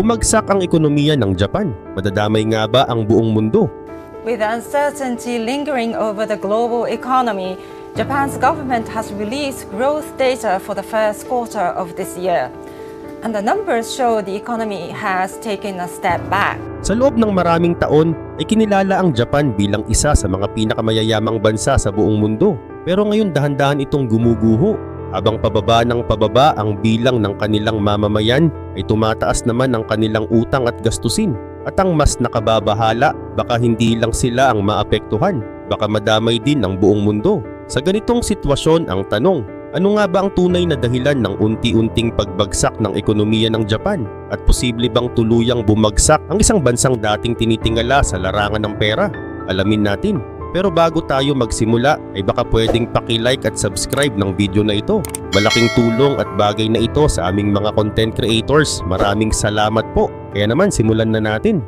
Bumagsak ang ekonomiya ng Japan. Madadamay nga ba ang buong mundo? With uncertainty lingering over the global economy, Japan's government has released growth data for the first quarter of this year. And the numbers show the economy has taken a step back. Sa loob ng maraming taon ay kinilala ang Japan bilang isa sa mga pinakamayayamang bansa sa buong mundo. Pero ngayon dahan-dahan itong gumuguho. Habang pababa ng pababa ang bilang ng kanilang mamamayan ay tumataas naman ang kanilang utang at gastusin. At ang mas nakababahala, baka hindi lang sila ang maapektuhan, baka madamay din ang buong mundo. Sa ganitong sitwasyon ang tanong, ano nga ba ang tunay na dahilan ng unti-unting pagbagsak ng ekonomiya ng Japan? At posible bang tuluyang bumagsak ang isang bansang dating tinitingala sa larangan ng pera? Alamin natin. Pero bago tayo magsimula ay baka pwedeng paki-like at subscribe ng video na ito. Malaking tulong at bagay na ito sa aming mga content creators. Maraming salamat po. Kaya naman simulan na natin.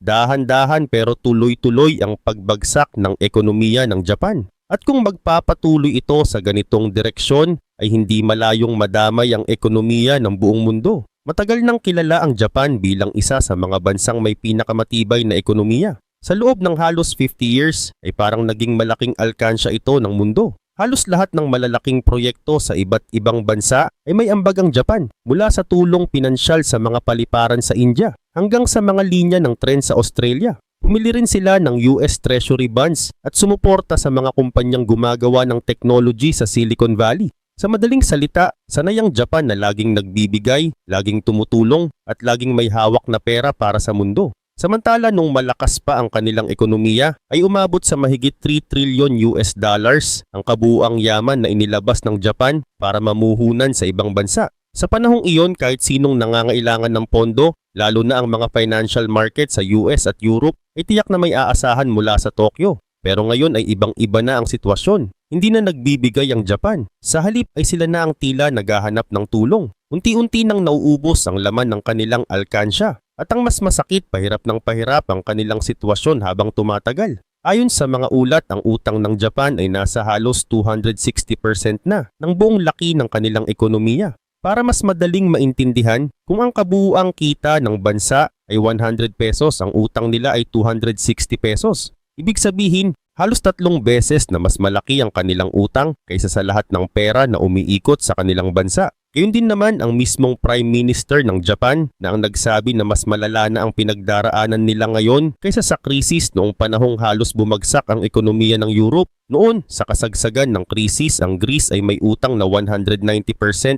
Dahan-dahan pero tuloy-tuloy ang pagbagsak ng ekonomiya ng Japan. At kung magpapatuloy ito sa ganitong direksyon ay hindi malayong madamay ang ekonomiya ng buong mundo. Matagal nang kilala ang Japan bilang isa sa mga bansang may pinakamatibay na ekonomiya. Sa loob ng halos 50 years ay parang naging malaking alkansya ito ng mundo. Halos lahat ng malalaking proyekto sa iba't ibang bansa ay may ambag ang Japan mula sa tulong pinansyal sa mga paliparan sa India hanggang sa mga linya ng tren sa Australia. Pumili rin sila ng US Treasury bonds at sumuporta sa mga kumpanyang gumagawa ng technology sa Silicon Valley. Sa madaling salita, sanay ang Japan na laging nagbibigay, laging tumutulong at laging may hawak na pera para sa mundo. Samantala nung malakas pa ang kanilang ekonomiya ay umabot sa mahigit 3 trillion US dollars ang kabuuang yaman na inilabas ng Japan para mamuhunan sa ibang bansa. Sa panahong iyon kahit sinong nangangailangan ng pondo, lalo na ang mga financial market sa US at Europe, ay tiyak na may aasahan mula sa Tokyo. Pero ngayon ay ibang-iba na ang sitwasyon. Hindi na nagbibigay ang Japan. Sa halip ay sila na ang tila naghahanap ng tulong. Unti-unti nang nauubos ang laman ng kanilang alkansya. At ang mas masakit, pahirap ng pahirap ang kanilang sitwasyon habang tumatagal. Ayon sa mga ulat, ang utang ng Japan ay nasa halos 260% na ng buong laki ng kanilang ekonomiya. Para mas madaling maintindihan, kung ang kabuuang kita ng bansa ay 100 pesos, ang utang nila ay 260 pesos. Ibig sabihin, halos tatlong beses na mas malaki ang kanilang utang kaysa sa lahat ng pera na umiikot sa kanilang bansa. Gayun din naman ang mismong Prime Minister ng Japan na ang nagsabi na mas malala na ang pinagdaraanan nila ngayon kaysa sa krisis noong panahong halos bumagsak ang ekonomiya ng Europe. Noon, sa kasagsagan ng krisis, ang Greece ay may utang na 190%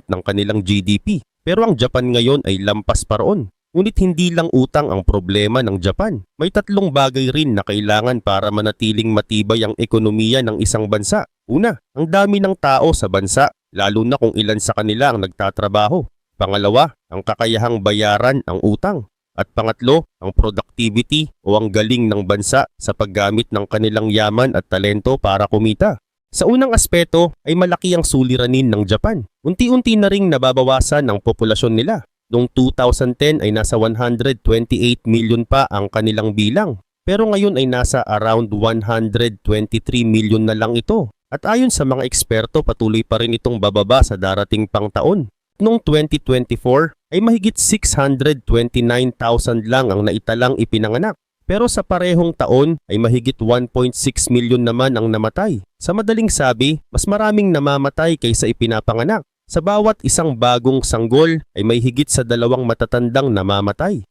ng kanilang GDP. Pero ang Japan ngayon ay lampas pa roon. Ngunit hindi lang utang ang problema ng Japan. May tatlong bagay rin na kailangan para manatiling matibay ang ekonomiya ng isang bansa. Una, ang dami ng tao sa bansa, lalo na kung ilan sa kanila ang nagtatrabaho. Pangalawa, ang kakayahang bayaran ang utang. At pangatlo, ang productivity o ang galing ng bansa sa paggamit ng kanilang yaman at talento para kumita. Sa unang aspeto ay malaki ang suliranin ng Japan. Unti-unti na ring nababawasan ang populasyon nila. Noong 2010 ay nasa 128 million pa ang kanilang bilang. Pero ngayon ay nasa around 123 million na lang ito. At ayon sa mga eksperto patuloy pa rin itong bababa sa darating pang taon. Noong 2024 ay mahigit 629,000 lang ang naitalang ipinanganak. Pero sa parehong taon ay mahigit 1.6 million naman ang namatay. Sa madaling sabi, mas maraming namamatay kaysa ipinapanganak. Sa bawat isang bagong sanggol ay may higit sa dalawang matatandang namamatay.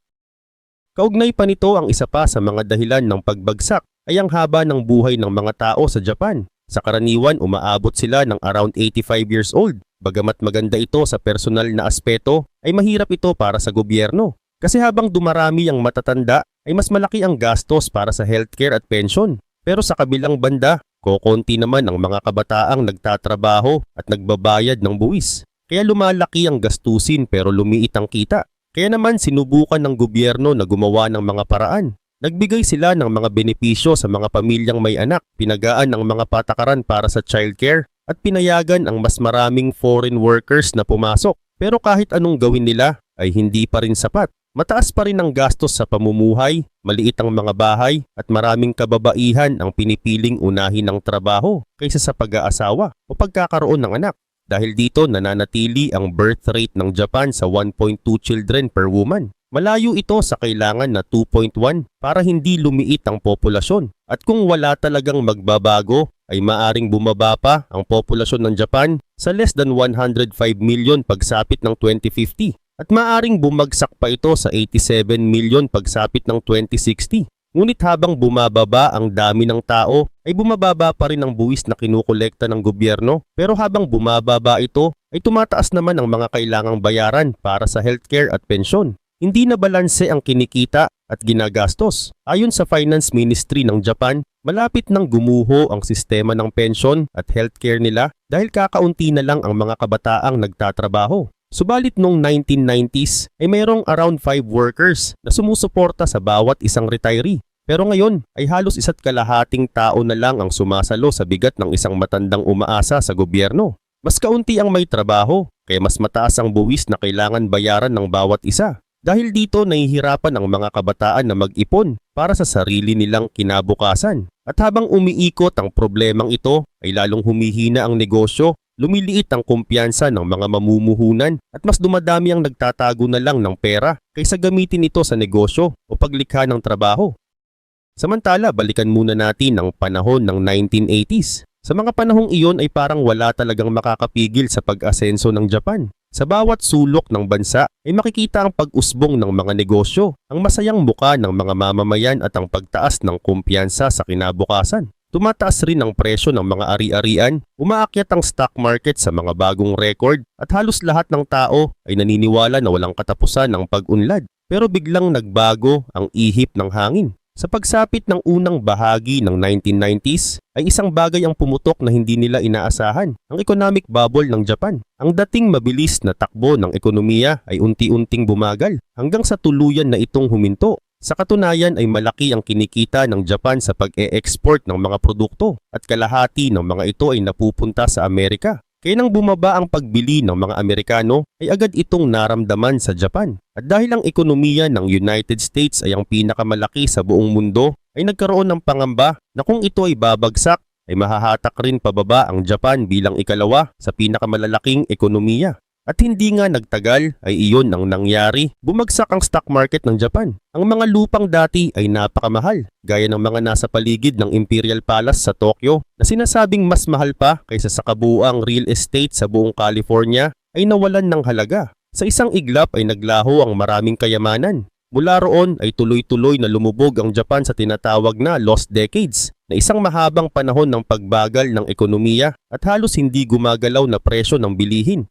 Kaugnay pa nito ang isa pa sa mga dahilan ng pagbagsak ay ang haba ng buhay ng mga tao sa Japan. Sa karaniwan umaabot sila ng around 85 years old. Bagamat maganda ito sa personal na aspeto ay mahirap ito para sa gobyerno. Kasi habang dumarami ang matatanda ay mas malaki ang gastos para sa healthcare at pension. Pero sa kabilang banda, kokonti naman ang mga kabataang nagtatrabaho at nagbabayad ng buwis. Kaya lumalaki ang gastusin pero lumiit ang kita. Kaya naman sinubukan ng gobyerno na gumawa ng mga paraan. Nagbigay sila ng mga benepisyo sa mga pamilyang may anak, pinagaan ang mga patakaran para sa childcare, at pinayagan ang mas maraming foreign workers na pumasok. Pero kahit anong gawin nila ay hindi pa rin sapat. Mataas pa rin ang gastos sa pamumuhay, maliit ang mga bahay at maraming kababaihan ang pinipiling unahin ng trabaho kaysa sa pag-aasawa o pagkakaroon ng anak. Dahil dito nananatili ang birth rate ng Japan sa 1.2 children per woman. Malayo ito sa kailangan na 2.1 para hindi lumiit ang populasyon. At kung wala talagang magbabago, ay maaring bumaba pa ang populasyon ng Japan sa less than 105 million pagsapit ng 2050 at maaring bumagsak pa ito sa 87 million pagsapit ng 2060. Ngunit habang bumababa ang dami ng tao, ay bumababa pa rin ang buwis na kinukolekta ng gobyerno. Pero habang bumababa ito, ay tumataas naman ang mga kailangang bayaran para sa healthcare at pensyon. Hindi na balanse ang kinikita at ginagastos. Ayon sa Finance Ministry ng Japan, malapit nang gumuho ang sistema ng pensyon at healthcare nila dahil kakaunti na lang ang mga kabataang nagtatrabaho. Subalit noong 1990s ay mayroong around 5 workers na sumusuporta sa bawat isang retiree. Pero ngayon ay halos isa't kalahating tao na lang ang sumasalo sa bigat ng isang matandang umaasa sa gobyerno. Mas kaunti ang may trabaho, kaya mas mataas ang buwis na kailangan bayaran ng bawat isa. Dahil dito nahihirapan ang mga kabataan na mag-ipon para sa sarili nilang kinabukasan. At habang umiikot ang problemang ito ay lalong humihina ang negosyo, lumiliit ang kumpiyansa ng mga mamumuhunan at mas dumadami ang nagtatago na lang ng pera kaysa gamitin ito sa negosyo o paglikha ng trabaho. Samantala, balikan muna natin ang panahon ng 1980s. Sa mga panahong iyon ay parang wala talagang makakapigil sa pag-asenso ng Japan. Sa bawat sulok ng bansa ay makikita ang pag-usbong ng mga negosyo, ang masayang muka ng mga mamamayan at ang pagtaas ng kumpiyansa sa kinabukasan. Tumataas rin ang presyo ng mga ari-arian, umaakyat ang stock market sa mga bagong record at halos lahat ng tao ay naniniwala na walang katapusan ang pag-unlad. Pero biglang nagbago ang ihip ng hangin. Sa pagsapit ng unang bahagi ng 1990s ay isang bagay ang pumutok na hindi nila inaasahan, ang economic bubble ng Japan. Ang dating mabilis na takbo ng ekonomiya ay unti-unting bumagal hanggang sa tuluyan na itong huminto. Sa katunayan ay malaki ang kinikita ng Japan sa pag-e-export ng mga produkto at kalahati ng mga ito ay napupunta sa Amerika. Kaya nang bumaba ang pagbili ng mga Amerikano ay agad itong naramdaman sa Japan. At dahil ang ekonomiya ng United States ay ang pinakamalaki sa buong mundo, ay nagkaroon ng pangamba na kung ito ay babagsak, ay mahahatak rin pababa ang Japan bilang ikalawa sa pinakamalalaking ekonomiya. At hindi nga nagtagal ay iyon ang nangyari. Bumagsak ang stock market ng Japan. Ang mga lupang dati ay napakamahal, gaya ng mga nasa paligid ng Imperial Palace sa Tokyo na sinasabing mas mahal pa kaysa sa kabuuang real estate sa buong California ay nawalan ng halaga. Sa isang iglap ay naglaho ang maraming kayamanan. Mula roon ay tuloy-tuloy na lumubog ang Japan sa tinatawag na lost decades na isang mahabang panahon ng pagbagal ng ekonomiya at halos hindi gumagalaw na presyo ng bilihin.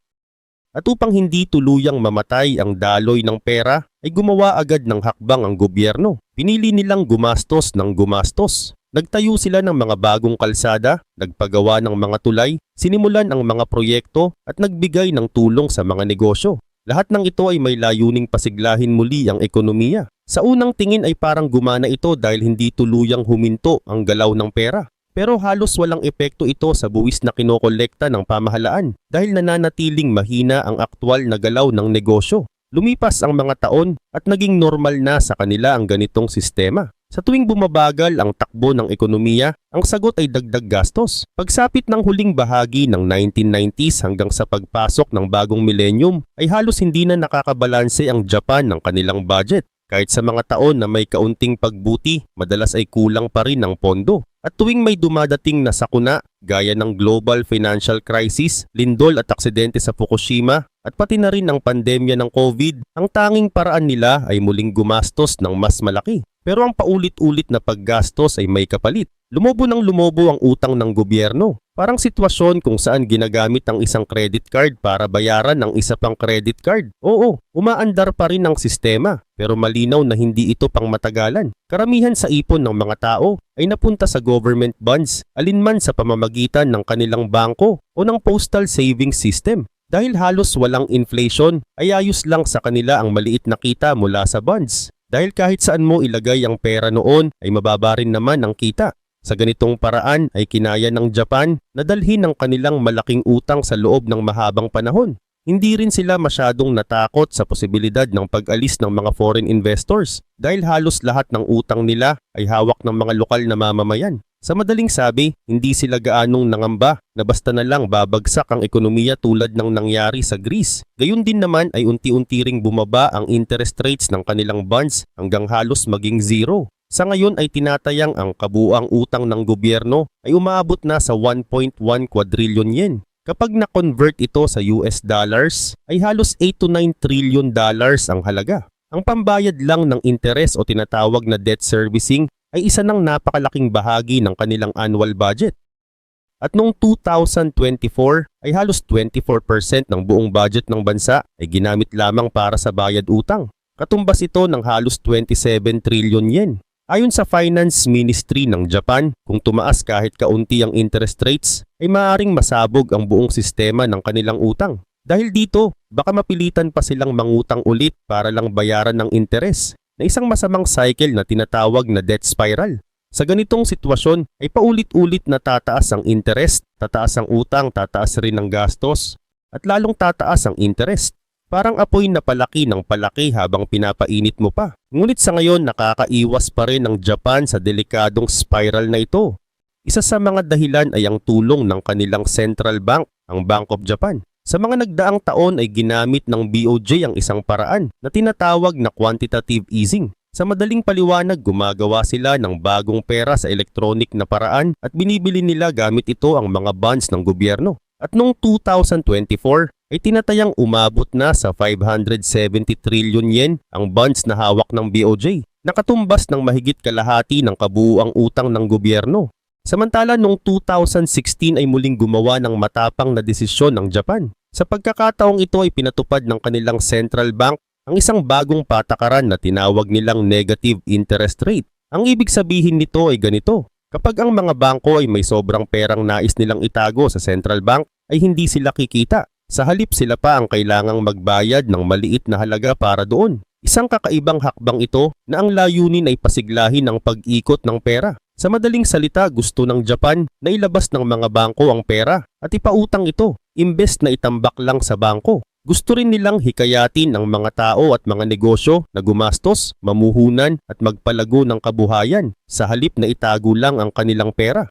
At upang hindi tuluyang mamatay ang daloy ng pera, ay gumawa agad ng hakbang ang gobyerno. Pinili nilang gumastos ng gumastos. Nagtayo sila ng mga bagong kalsada, nagpagawa ng mga tulay, sinimulan ang mga proyekto at nagbigay ng tulong sa mga negosyo. Lahat ng ito ay may layuning pasiglahin muli ang ekonomiya. Sa unang tingin ay parang gumana ito dahil hindi tuluyang huminto ang galaw ng pera. Pero halos walang epekto ito sa buwis na kinokolekta ng pamahalaan dahil nananatiling mahina ang aktwal na galaw ng negosyo. Lumipas ang mga taon at naging normal na sa kanila ang ganitong sistema. Sa tuwing bumabagal ang takbo ng ekonomiya, ang sagot ay dagdag gastos. Pagsapit ng huling bahagi ng 1990s hanggang sa pagpasok ng bagong millennium, ay halos hindi na nakakabalanse ang Japan ng kanilang budget. Kahit sa mga taon na may kaunting pagbuti, madalas ay kulang pa rin ang pondo. At tuwing may dumadating na sakuna, gaya ng global financial crisis, lindol at aksidente sa Fukushima, at pati na rin ang pandemya ng COVID, ang tanging paraan nila ay muling gumastos ng mas malaki. Pero ang paulit-ulit na paggastos ay may kapalit. Lumobo ng lumobo ang utang ng gobyerno. Parang sitwasyon kung saan ginagamit ang isang credit card para bayaran ang isa pang credit card. Oo, umaandar pa rin ang sistema, pero malinaw na hindi ito pang matagalan. Karamihan sa ipon ng mga tao ay napunta sa government bonds, alinman sa pamamagitan ng kanilang bangko o ng postal savings system. Dahil halos walang inflation, ay ayos lang sa kanila ang maliit na kita mula sa bonds. Dahil kahit saan mo ilagay ang pera noon ay mababa rin naman ang kita. Sa ganitong paraan ay kinaya ng Japan na dalhin ang kanilang malaking utang sa loob ng mahabang panahon. Hindi rin sila masyadong natakot sa posibilidad ng pag-alis ng mga foreign investors dahil halos lahat ng utang nila ay hawak ng mga lokal na mamamayan. Sa madaling sabi, hindi sila gaanong nangamba na basta na lang babagsak ang ekonomiya tulad ng nangyari sa Greece. Gayun din naman ay unti-unti ring bumaba ang interest rates ng kanilang bonds hanggang halos maging zero. Sa ngayon ay tinatayang ang kabuang utang ng gobyerno ay umaabot na sa 1.1 quadrillion yen. Kapag na-convert ito sa US dollars, ay halos 8 to 9 trillion dollars ang halaga. Ang pambayad lang ng interes o tinatawag na debt servicing ay isa ng napakalaking bahagi ng kanilang annual budget. At noong 2024 ay halos 24% ng buong budget ng bansa ay ginamit lamang para sa bayad utang. Katumbas ito ng halos 27 trillion yen. Ayon sa Finance Ministry ng Japan, kung tumaas kahit kaunti ang interest rates, ay maaaring masabog ang buong sistema ng kanilang utang. Dahil dito, baka mapilitan pa silang mangutang ulit para lang bayaran ng interes na isang masamang cycle na tinatawag na debt spiral. Sa ganitong sitwasyon ay paulit-ulit na tataas ang interest, tataas ang utang, tataas rin ang gastos, at lalong tataas ang interest. Parang apoy na palaki ng palaki habang pinapainit mo pa. Ngunit sa ngayon nakakaiwas pa rin ang Japan sa delikadong spiral na ito. Isa sa mga dahilan ay ang tulong ng kanilang central bank, ang Bank of Japan. Sa mga nagdaang taon ay ginamit ng BOJ ang isang paraan na tinatawag na quantitative easing. Sa madaling paliwanag, gumagawa sila ng bagong pera sa electronic na paraan at binibili nila gamit ito ang mga bonds ng gobyerno. At noong 2024 ay tinatayang umabot na sa 570 trillion yen ang bonds na hawak ng BOJ, nakatumbas ng mahigit kalahati ng kabuuang utang ng gobyerno. Samantala noong 2016 ay muling gumawa ng matapang na desisyon ng Japan. Sa pagkakataong ito ay pinatupad ng kanilang central bank ang isang bagong patakaran na tinawag nilang negative interest rate. Ang ibig sabihin nito ay ganito. Kapag ang mga bangko ay may sobrang perang nais nilang itago sa central bank, ay hindi sila kikita. Sa halip sila pa ang kailangang magbayad ng maliit na halaga para doon. Isang kakaibang hakbang ito na ang layunin ay pasiglahin ang pag-ikot ng pera. Sa madaling salita, gusto ng Japan na ilabas ng mga bangko ang pera at ipautang ito, imbes na itambak lang sa bangko. Gusto rin nilang hikayatin ang mga tao at mga negosyo na gumastos, mamuhunan at magpalago ng kabuhayan sa halip na itago lang ang kanilang pera.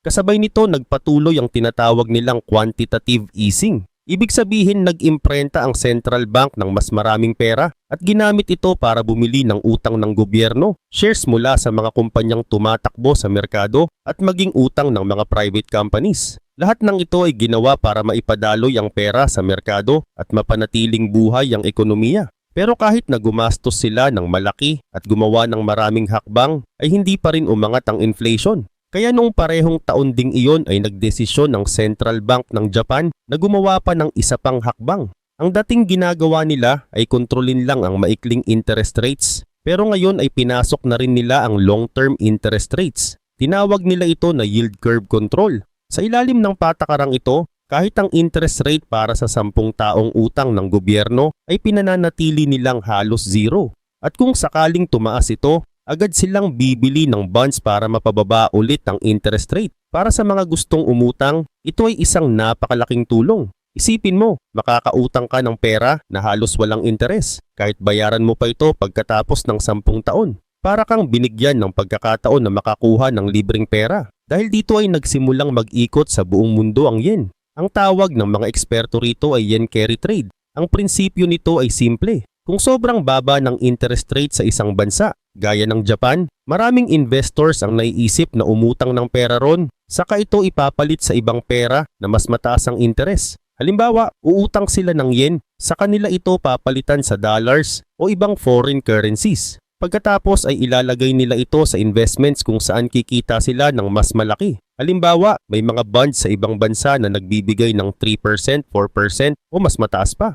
Kasabay nito nagpatuloy ang tinatawag nilang quantitative easing. Ibig sabihin nag-imprenta ang central bank ng mas maraming pera at ginamit ito para bumili ng utang ng gobyerno, shares mula sa mga kumpanyang tumatakbo sa merkado at maging utang ng mga private companies. Lahat ng ito ay ginawa para maipadaloy ang pera sa merkado at mapanatiling buhay ang ekonomiya. Pero kahit na gumastos sila ng malaki at gumawa ng maraming hakbang, ay hindi pa rin umangat ang inflation. Kaya nung parehong taon ding iyon ay nagdesisyon ng Central Bank ng Japan na gumawa pa ng isa pang hakbang. Ang dating ginagawa nila ay kontrolin lang ang maikling interest rates. Pero ngayon ay pinasok na rin nila ang long-term interest rates. Tinawag nila ito na yield curve control. Sa ilalim ng patakarang ito, kahit ang interest rate para sa 10 taong utang ng gobyerno ay pinananatili nilang halos zero. At kung sakaling tumaas ito, agad silang bibili ng bonds para mapababa ulit ang interest rate. Para sa mga gustong umutang, ito ay isang napakalaking tulong. Isipin mo, makakautang ka ng pera na halos walang interes kahit bayaran mo pa ito pagkatapos ng 10 taon. Para kang binigyan ng pagkakataon na makakuha ng libreng pera. Dahil dito ay nagsimulang mag-ikot sa buong mundo ang yen. Ang tawag ng mga eksperto rito ay yen carry trade. Ang prinsipyo nito ay simple. Kung sobrang baba ng interest rate sa isang bansa, gaya ng Japan, maraming investors ang naiisip na umutang ng pera ron, saka ito ipapalit sa ibang pera na mas mataas ang interes. Halimbawa, uutang sila ng yen, sa kanila ito papalitan sa dollars o ibang foreign currencies. Pagkatapos ay ilalagay nila ito sa investments kung saan kikita sila ng mas malaki. Halimbawa, may mga bonds sa ibang bansa na nagbibigay ng 3%, 4% o mas mataas pa.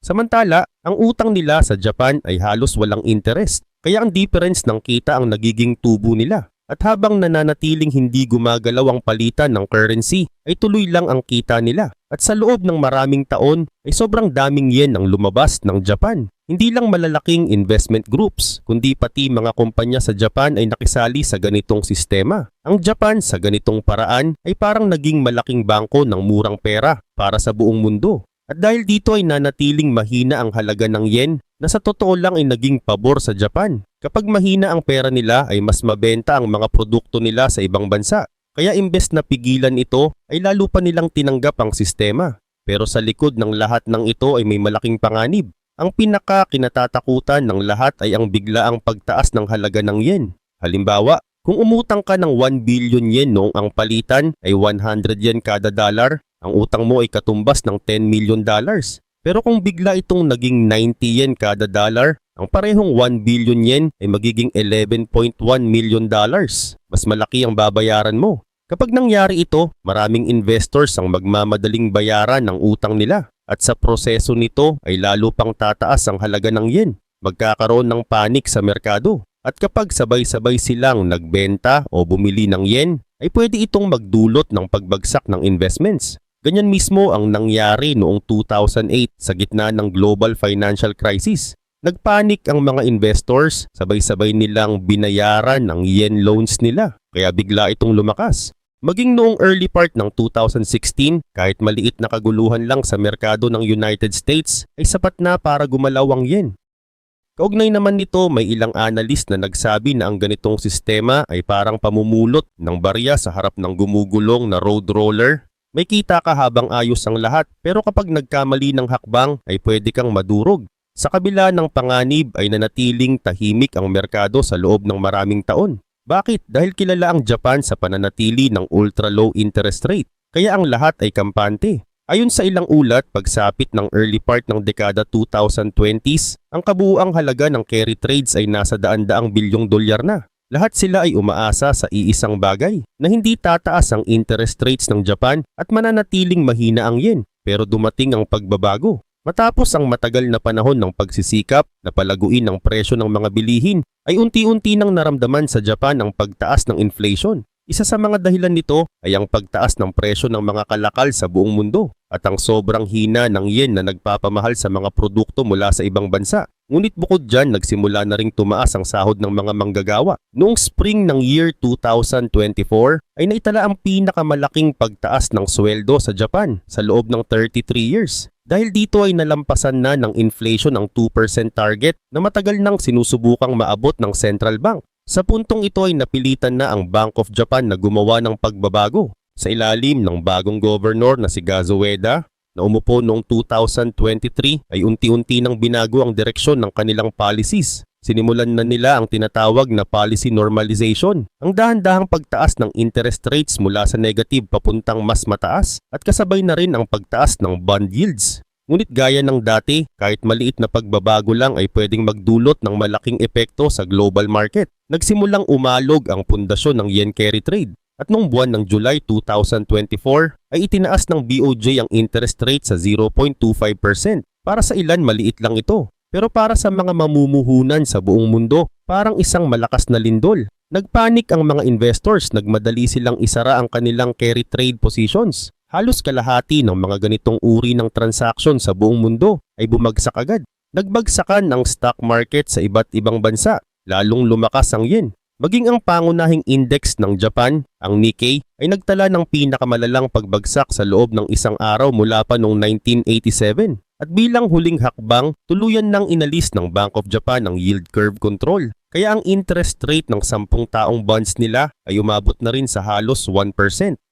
Samantala, ang utang nila sa Japan ay halos walang interest, kaya ang difference ng kita ang nagiging tubo nila. At habang nananatiling hindi gumagalaw ang palitan ng currency, ay tuloy lang ang kita nila. At sa loob ng maraming taon, ay sobrang daming yen ang lumabas ng Japan. Hindi lang malalaking investment groups, kundi pati mga kumpanya sa Japan ay nakisali sa ganitong sistema. Ang Japan sa ganitong paraan ay parang naging malaking bangko ng murang pera para sa buong mundo. At dahil dito ay nanatiling mahina ang halaga ng yen, na sa totoo lang ay naging pabor sa Japan. Kapag mahina ang pera nila ay mas mabenta ang mga produkto nila sa ibang bansa. Kaya imbes na pigilan ito ay lalo pa nilang tinanggap ang sistema. Pero sa likod ng lahat ng ito ay may malaking panganib. Ang pinaka kinatatakutan ng lahat ay ang biglaang pagtaas ng halaga ng yen. Halimbawa, kung umutang ka ng 1 billion yen noong ang palitan ay 100 yen kada dollar, ang utang mo ay katumbas ng 10 million dollars. Pero kung bigla itong naging 90 yen kada dollar, ang parehong 1 billion yen ay magiging 11.1 million dollars. Mas malaki ang babayaran mo. Kapag nangyari ito, maraming investors ang magmamadaling bayaran ng utang nila at sa proseso nito ay lalo pang tataas ang halaga ng yen. Magkakaroon ng panik sa merkado. At kapag sabay-sabay silang nagbenta o bumili ng yen, ay pwede itong magdulot ng pagbagsak ng investments. Ganyan mismo ang nangyari noong 2008 sa gitna ng global financial crisis. Nagpanik ang mga investors, sabay-sabay nilang binayaran ang yen loans nila, kaya bigla itong lumakas. Maging noong early part ng 2016, kahit maliit na kaguluhan lang sa merkado ng United States, ay sapat na para gumalaw ang yen. Kaugnay naman nito, may ilang analyst na nagsabi na ang ganitong sistema ay parang pamumulot ng barya sa harap ng gumugulong na road roller. May kita ka habang ayos ang lahat, pero kapag nagkamali ng hakbang ay pwede kang madurog. Sa kabila ng panganib ay nanatiling tahimik ang merkado sa loob ng maraming taon. Bakit? Dahil kilala ang Japan sa pananatili ng ultra-low interest rate. Kaya ang lahat ay kampante. Ayon sa ilang ulat, pagsapit ng early part ng dekada 2020s, ang kabuuang halaga ng carry trades ay nasa daan-daang bilyong dolyar na. Lahat sila ay umaasa sa iisang bagay na hindi tataas ang interest rates ng Japan at mananatiling mahina ang yen pero dumating ang pagbabago. Matapos ang matagal na panahon ng pagsisikap na palaguin ang presyo ng mga bilihin, ay unti-unti nang naramdaman sa Japan ang pagtaas ng inflation. Isa sa mga dahilan nito ay ang pagtaas ng presyo ng mga kalakal sa buong mundo at ang sobrang hina ng yen na nagpapamahal sa mga produkto mula sa ibang bansa. Ngunit bukod dyan, nagsimula na ring tumaas ang sahod ng mga manggagawa. Noong spring ng year 2024 ay naitala ang pinakamalaking pagtaas ng sweldo sa Japan sa loob ng 33 years. Dahil dito ay nalampasan na ng inflation ang 2% target na matagal nang sinusubukang maabot ng central bank. Sa puntong ito ay napilitan na ang Bank of Japan na gumawa ng pagbabago. Sa ilalim ng bagong governor na si Gazo Ueda, na umupo noong 2023 ay unti-unti nang binago ang direksyon ng kanilang policies. Sinimulan na nila ang tinatawag na policy normalization, ang dahan-dahang pagtaas ng interest rates mula sa negative papuntang mas mataas at kasabay na rin ang pagtaas ng bond yields. Ngunit gaya ng dati, kahit maliit na pagbabago lang ay pwedeng magdulot ng malaking epekto sa global market. Nagsimulang umalog ang pundasyon ng yen carry trade at noong buwan ng July 2024 ay itinaas ng BOJ ang interest rate sa 0.25%. Para sa ilan maliit lang ito, pero para sa mga mamumuhunan sa buong mundo, parang isang malakas na lindol. Nagpanik ang mga investors, nagmadali silang isara ang kanilang carry trade positions. Halos kalahati ng mga ganitong uri ng transaksyon sa buong mundo ay bumagsak agad. Nagbagsakan ang stock market sa iba't ibang bansa, lalong lumakas ang yen. Maging ang pangunahing index ng Japan, ang Nikkei, ay nagtala ng pinakamalalang pagbagsak sa loob ng isang araw mula pa noong 1987. At bilang huling hakbang, tuluyan nang inalis ng Bank of Japan ang yield curve control. Kaya ang interest rate ng 10 taong bonds nila ay umabot na rin sa halos 1%.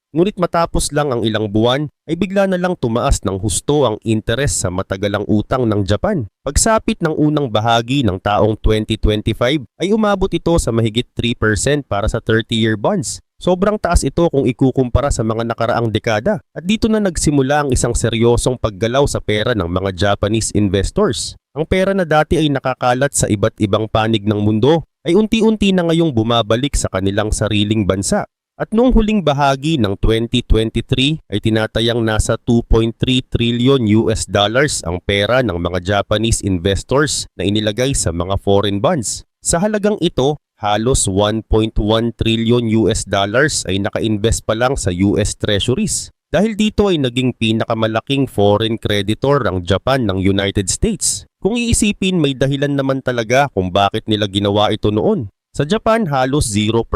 Ngunit matapos lang ang ilang buwan ay bigla na lang tumaas ng husto ang interes sa matagalang utang ng Japan. Pagsapit ng unang bahagi ng taong 2025 ay umabot ito sa mahigit 3% para sa 30-year bonds. Sobrang taas ito kung ikukumpara sa mga nakaraang dekada at dito na nagsimula ang isang seryosong paggalaw sa pera ng mga Japanese investors. Ang pera na dati ay nakakalat sa iba't ibang panig ng mundo ay unti-unti na ngayong bumabalik sa kanilang sariling bansa. At noong huling bahagi ng 2023 ay tinatayang nasa 2.3 trillion US dollars ang pera ng mga Japanese investors na inilagay sa mga foreign bonds. Sa halagang ito, halos 1.1 trillion US dollars ay naka-invest pa lang sa US Treasuries. Dahil dito ay naging pinakamalaking foreign creditor ang Japan ng United States. Kung iisipin may dahilan naman talaga kung bakit nila ginawa ito noon. Sa Japan, halos 0%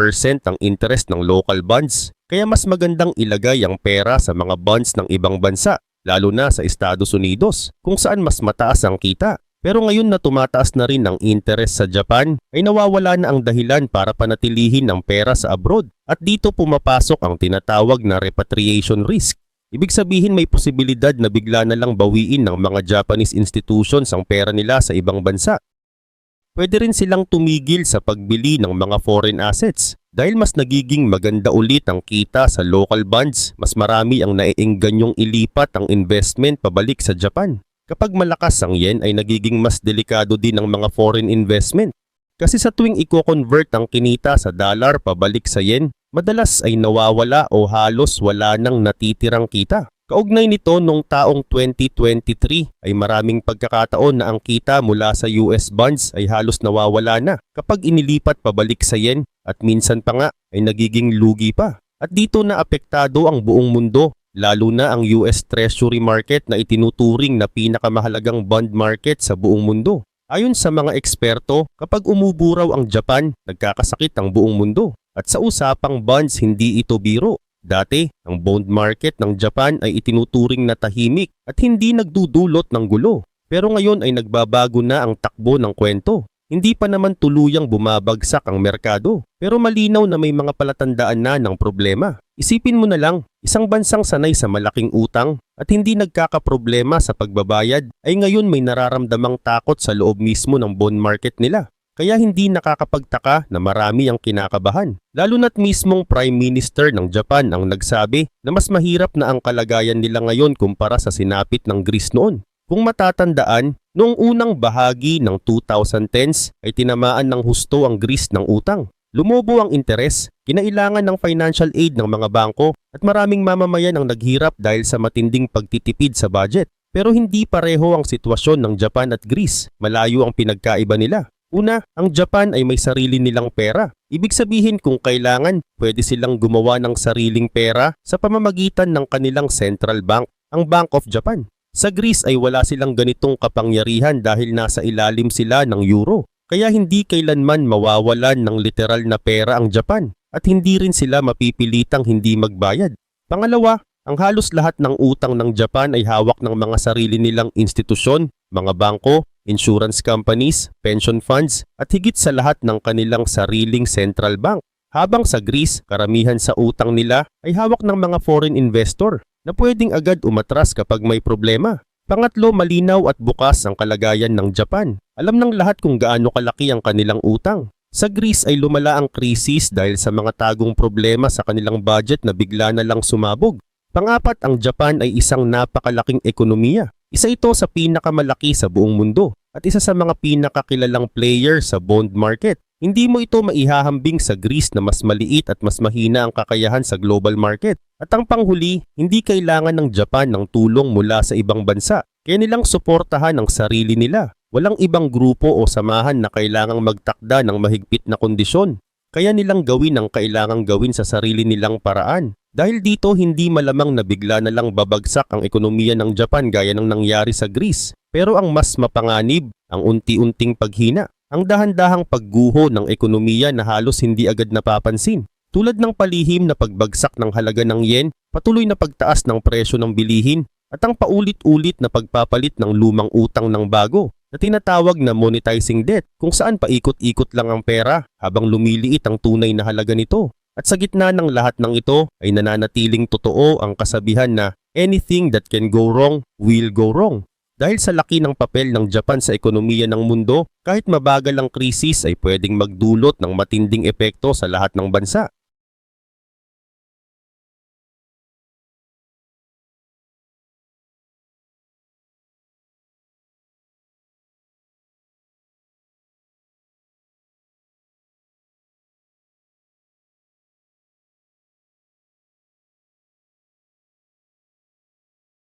ang interest ng local bonds, kaya mas magandang ilagay ang pera sa mga bonds ng ibang bansa, lalo na sa Estados Unidos, kung saan mas mataas ang kita. Pero ngayon na tumataas na rin ang interest sa Japan, ay nawawala na ang dahilan para panatilihin ang pera sa abroad. At dito pumapasok ang tinatawag na repatriation risk. Ibig sabihin may posibilidad na bigla na lang bawiin ng mga Japanese institutions ang pera nila sa ibang bansa. Pwede rin silang tumigil sa pagbili ng mga foreign assets dahil mas nagiging maganda ulit ang kita sa local bonds, mas marami ang naiingganyong ilipat ang investment pabalik sa Japan. Kapag malakas ang yen ay nagiging mas delikado din ang mga foreign investment. Kasi sa tuwing i-convert ang kinita sa dollar pabalik sa yen, madalas ay nawawala o halos wala nang natitirang kita. Kaugnay nito noong taong 2023 ay maraming pagkakataon na ang kita mula sa US bonds ay halos nawawala na kapag inilipat pabalik sa yen at minsan pa nga ay nagiging lugi pa. At dito na apektado ang buong mundo lalo na ang US Treasury market na itinuturing na pinakamahalagang bond market sa buong mundo. Ayon sa mga eksperto, kapag umubo raw ang Japan, nagkakasakit ang buong mundo. At sa usapang bonds, hindi ito biro. Dati, ang bond market ng Japan ay itinuturing na tahimik at hindi nagdudulot ng gulo. Pero ngayon ay nagbabago na ang takbo ng kwento. Hindi pa naman tuluyang bumabagsak ang merkado, pero malinaw na may mga palatandaan na ng problema. Isipin mo na lang, isang bansang sanay sa malaking utang at hindi nagkakaproblema sa pagbabayad ay ngayon may nararamdamang takot sa loob mismo ng bond market nila. Kaya hindi nakakapagtaka na marami ang kinakabahan. Lalo na't mismong Prime Minister ng Japan ang nagsabi na mas mahirap na ang kalagayan nila ngayon kumpara sa sinapit ng Greece noon. Kung matatandaan, noong unang bahagi ng 2010s ay tinamaan ng husto ang Greece ng utang. Lumobo ang interes, kinailangan ng financial aid ng mga bangko at maraming mamamayan ang naghirap dahil sa matinding pagtitipid sa budget. Pero hindi pareho ang sitwasyon ng Japan at Greece. Malayo ang pinagkaiba nila. Una, ang Japan ay may sarili nilang pera. Ibig sabihin kung kailangan, pwede silang gumawa ng sariling pera sa pamamagitan ng kanilang central bank, ang Bank of Japan. Sa Greece ay wala silang ganitong kapangyarihan dahil nasa ilalim sila ng euro. Kaya hindi kailanman mawawalan ng literal na pera ang Japan at hindi rin sila mapipilitang hindi magbayad. Pangalawa, ang halos lahat ng utang ng Japan ay hawak ng mga sarili nilang institusyon, mga bangko, insurance companies, pension funds at higit sa lahat ng kanilang sariling central bank. Habang sa Greece, karamihan sa utang nila ay hawak ng mga foreign investor na pwedeng agad umatras kapag may problema. Pangatlo, malinaw at bukas ang kalagayan ng Japan. Alam ng lahat kung gaano kalaki ang kanilang utang. Sa Greece ay lumala ang krisis dahil sa mga tagong problema sa kanilang budget na bigla na lang sumabog. Pangapat, ang Japan ay isang napakalaking ekonomiya. Isa ito sa pinakamalaki sa buong mundo at isa sa mga pinakakilalang player sa bond market. Hindi mo ito maihahambing sa Greece na mas maliit at mas mahina ang kakayahan sa global market. At ang panghuli, hindi kailangan ng Japan ng tulong mula sa ibang bansa. Kaya nilang suportahan ang sarili nila. Walang ibang grupo o samahan na kailangang magtakda ng mahigpit na kondisyon. Kaya nilang gawin ang kailangang gawin sa sarili nilang paraan. Dahil dito hindi malamang na bigla na lang babagsak ang ekonomiya ng Japan gaya ng nangyari sa Greece. Pero ang mas mapanganib, ang unti-unting paghina, ang dahan-dahang pagguho ng ekonomiya na halos hindi agad napapansin. Tulad ng palihim na pagbagsak ng halaga ng yen, patuloy na pagtaas ng presyo ng bilihin, at ang paulit-ulit na pagpapalit ng lumang utang ng bago na tinatawag na monetizing debt kung saan paikot-ikot lang ang pera habang lumiliit ang tunay na halaga nito. At sa gitna ng lahat ng ito ay nananatiling totoo ang kasabihan na anything that can go wrong will go wrong. Dahil sa laki ng papel ng Japan sa ekonomiya ng mundo, kahit mabagal ang krisis ay pwedeng magdulot ng matinding epekto sa lahat ng bansa.